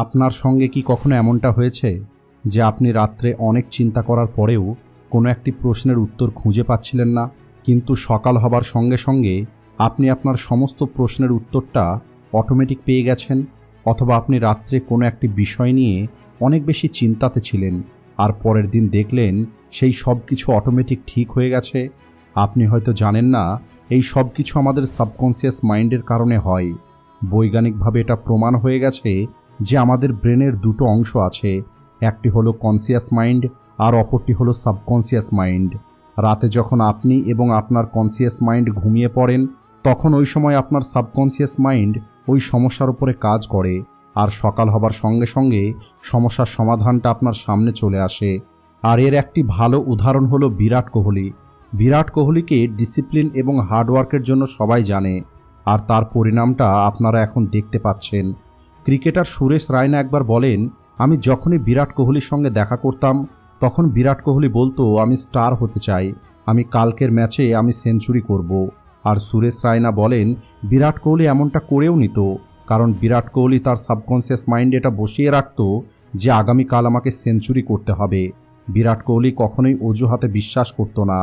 আপনার সঙ্গে কি কখনো এমনটা হয়েছে যে আপনি রাত্রে অনেক চিন্তা করার পরেও কোনো একটি প্রশ্নের উত্তর খুঁজে পাচ্ছিলেন না? কিন্তু সকাল হবার সঙ্গে সঙ্গে আপনি আপনার সমস্ত প্রশ্নের উত্তরটা অটোমেটিক পেয়ে গেছেন, অথবা আপনি রাত্রে কোনো একটি বিষয় নিয়ে অনেক বেশি চিন্তাতে ছিলেন, আর পরের দিন দেখলেন সেই সব কিছু অটোমেটিক ঠিক হয়ে গেছে। আপনি হয়তো জানেন না, এই সব কিছু আমাদের সাবকনসিয়াস মাইন্ডের কারণে হয়। বৈজ্ঞানিকভাবে এটা প্রমাণ হয়ে গেছে যে আমাদের ব্রেনের দুটো অংশ আছে, একটি হলো কনসিয়াস মাইন্ড আর অপরটি হলো সাবকনসিয়াস মাইন্ড রাতে যখন আপনি এবং আপনার কনসিয়াস মাইন্ড ঘুমিয়ে পড়েন, তখন ওই সময় আপনার সাবকনসিয়াস মাইন্ড ওই সমস্যার উপরে কাজ করে আর সকাল হবার সঙ্গে সঙ্গে সমস্যার সমাধানটা আপনার সামনে চলে আসে। আর এর একটি ভালো উদাহরণ হলো বিরাট কোহলি। বিরাট কোহলিকে ডিসিপ্লিন এবং হার্ডওয়ার্কের জন্য সবাই জানে, আর তার পরিণামটা আপনারা এখন দেখতে পাচ্ছেন। ক্রিকেটার সুরেশ রায়না একবার বলেন, আমি যখনই বিরাট কোহলির সঙ্গে দেখা করতাম, তখন বিরাট কোহলি বলতো, আমি স্টার হতে চাই, আমি কালকের ম্যাচে আমি সেঞ্চুরি করব। আর সুরেশ রায়না বলেন, বিরাট কোহলি এমনটা করেও নিত, কারণ বিরাট কোহলি তার সাবকনসিয়াস মাইন্ডে এটা বসিয়ে রাখত যে আগামীকাল আমাকে সেঞ্চুরি করতে হবে। বিরাট কোহলি কখনোই অজুহাতে বিশ্বাস করত না।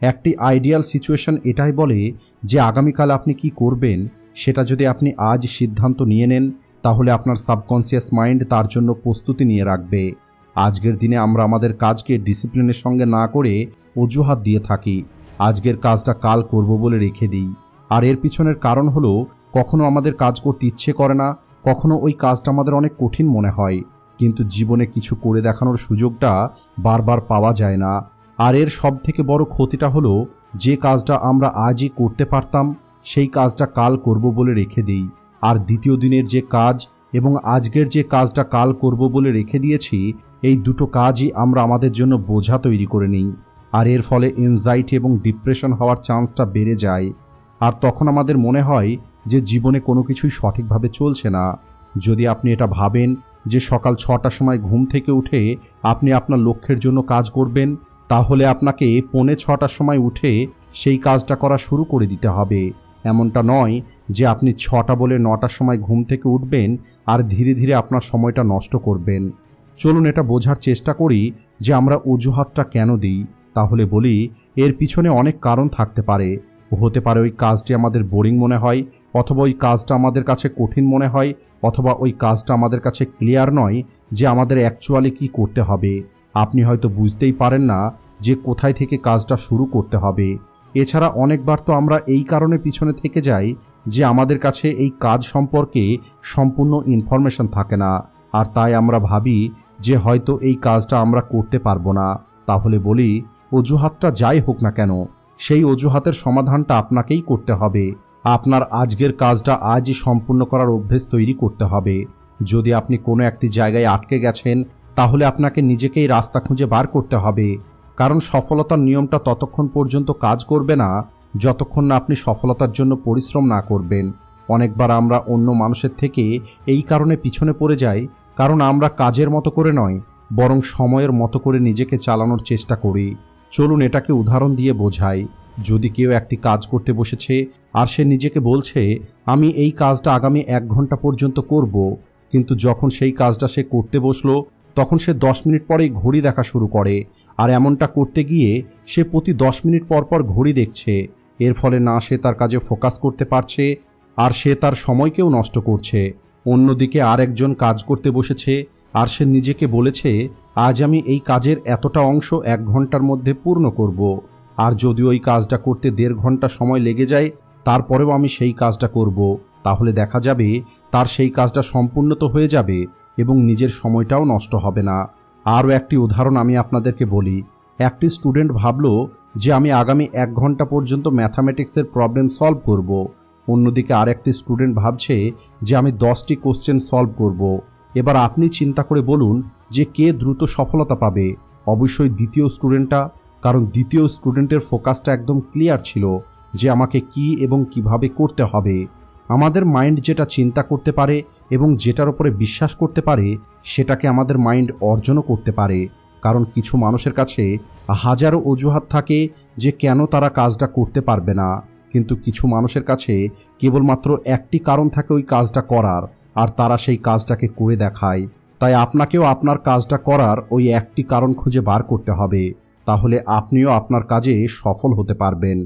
একটি আইডিয়াল সিচুয়েশন এটাই বলে যে, আগামীকাল আপনি কি করবেন, সেটা যদি আপনি আজ সিদ্ধান্ত নিয়ে নেন তাহলে আপনার সাবকনসিয়াস মাইন্ড তার জন্য প্রস্তুতি নিয়ে রাখবে। আজকের দিনে আমরা আমাদের কাজকে ডিসিপ্লিনের সঙ্গে না করে অজুহাত দিয়ে থাকি। আজকের কাজটা কাল করব বলে রেখে দিই। আর এর পিছনের কারণ হলো, কখনো আমাদের কাজ করতে ইচ্ছে করে না, কখনো ওই কাজটা আমাদের অনেক কঠিন মনে হয়। কিন্তু জীবনে কিছু করে দেখানোর সুযোগটা বারবার পাওয়া যায় না। আর এর সব থেকে বড় ক্ষতিটা হলো, যে কাজটা আমরা আজই করতে পারতাম, সেই কাজটা কাল করব বলে রেখে দিই। আর দ্বিতীয় দিনের যে কাজ এবং আজকের যে কাজটা কাল করব বলে রেখে দিয়েছি, এই দুটো কাজই আমরা আমাদের জন্য বোঝা তৈরি করে নিই। আর এর ফলে এনজাইটি এবং ডিপ্রেশন হওয়ার চান্সটা বেড়ে যায়। আর তখন আমাদের মনে হয় যে জীবনে কোনো কিছুই সঠিকভাবে চলছে না। যদি আপনি এটা ভাবেন যে সকাল ছটার সময় ঘুম থেকে উঠে আপনি আপনার লক্ষ্যের জন্য কাজ করবেন, তাহলে আপনাকে পৌনে ছটার সময় উঠে সেই কাজটা করা শুরু করে দিতে হবে। এমনটা নয় যে আপনি ছটা বলে নটার সময় ঘুম থেকে উঠবেন আর ধীরে ধীরে আপনার সময়টা নষ্ট করবেন। চলুন এটা বোঝার চেষ্টা করি যে আমরা অজুহাতটা কেন দিই। তাহলে বলি, এর পিছনে অনেক কারণ থাকতে পারে। হতে পারে ওই কাজটি আমাদের বোরিং মনে হয়, অথবা ওই কাজটা আমাদের কাছে কঠিন মনে হয়, অথবা ওই কাজটা আমাদের কাছে ক্লিয়ার নয় যে আমাদের অ্যাকচুয়ালি কি করতে হবে। আপনি হয়তো বুঝতেই পারেন না যে কোথায় থেকে কাজটা শুরু করতে হবে। এছাড়া অনেকবার তো আমরা এই কারণে পিছনে থেকে যাই যে আমাদের কাছে এই কাজ সম্পর্কে সম্পূর্ণ ইনফরমেশন থাকে না। আর তাই আমরা ভাবি যে হয়তো এই কাজটা আমরা করতে পারব না। তাহলে বলি, অজুহাতটা যাই হোক না কেন, সেই অজুহাতের সমাধানটা আপনাকেই করতে হবে। আপনার আজকের কাজটা আজই সম্পূর্ণ করার অভ্যেস তৈরি করতে হবে। যদি আপনি কোনো একটি জায়গায় আটকে গেছেন, তাহলে আপনাকে নিজেকেই রাস্তা খুঁজে বার করতে হবে। কারণ সফলতার নিয়মটা ততক্ষণ পর্যন্ত কাজ করবে না, যতক্ষণ না আপনি সফলতার জন্য পরিশ্রম না করবেন। অনেকবার আমরা অন্য মানুষের থেকে এই কারণে পিছনে পড়ে যাই, কারণ আমরা কাজের মতো করে নয়, বরং সময়ের মতো করে নিজেকে চালানোর চেষ্টা করি। চলুন এটাকে উদাহরণ দিয়ে বোঝাই। যদি কেউ একটি কাজ করতে বসেছে, আর সে নিজেকে বলছে, আমি এই কাজটা আগামী এক ঘণ্টা পর্যন্ত করব। কিন্তু যখন সেই কাজটা সে করতে বসল, তখন সে দশ মিনিট পরেই ঘড়ি দেখা শুরু করে। আর এমনটা করতে গিয়ে সে প্রতি দশ মিনিট পর পর ঘড়ি দেখছে। এর ফলে না সে তার কাজে ফোকাস করতে পারছে, আর সে তার সময়কেও নষ্ট করছে। অন্যদিকে আর একজন কাজ করতে বসেছে, আর সে নিজেকে বলেছে, আজ আমি এই কাজের এতটা অংশ এক ঘণ্টার মধ্যে পূর্ণ করব। আর যদি ওই কাজটা করতে দেড় ঘণ্টা সময় লেগে যায়, তারপরেও আমি সেই কাজটা করব। তাহলে দেখা যাবে, তার সেই কাজটা সম্পূর্ণ তো হয়ে যাবে এবং নিজের সময়টাও নষ্ট হবে না। আরও একটি উদাহরণ আমি আপনাদেরকে বলি। একটি স্টুডেন্ট ভাবল যে আমি আগামী এক ঘণ্টা পর্যন্ত ম্যাথামেটিক্সের প্রবলেম সলভ করব। অন্যদিকে আরেকটি স্টুডেন্ট ভাবছে যে আমি দশটি কোশ্চেন সলভ করব। এবার আপনি চিন্তা করে বলুন যে কে দ্রুত সফলতা পাবে। অবশ্যই দ্বিতীয় স্টুডেন্টটা, কারণ দ্বিতীয় স্টুডেন্টের ফোকাসটা একদম ক্লিয়ার ছিল যে আমাকে কি এবং কীভাবে করতে হবে। আমাদের মাইন্ড যেটা চিন্তা করতে পারে এবং যেটার উপরে বিশ্বাস করতে পারে, সেটাকে আমাদের মাইন্ড অর্জনও করতে পারে। কারণ কিছু মানুষের কাছে হাজারো অজুহাত থাকে যে কেন তারা কাজটা করতে পারবে না। কিন্তু কিছু মানুষের কাছে কেবলমাত্র একটি কারণ থাকে ওই কাজটা করার, আর তারা সেই কাজটাকে করে দেখায়। তাই আপনাকেও আপনার কাজটা করার ওই একটি কারণ খুঁজে বার করতে হবে। তাহলে আপনিও আপনার কাজে সফল হতে পারবেন।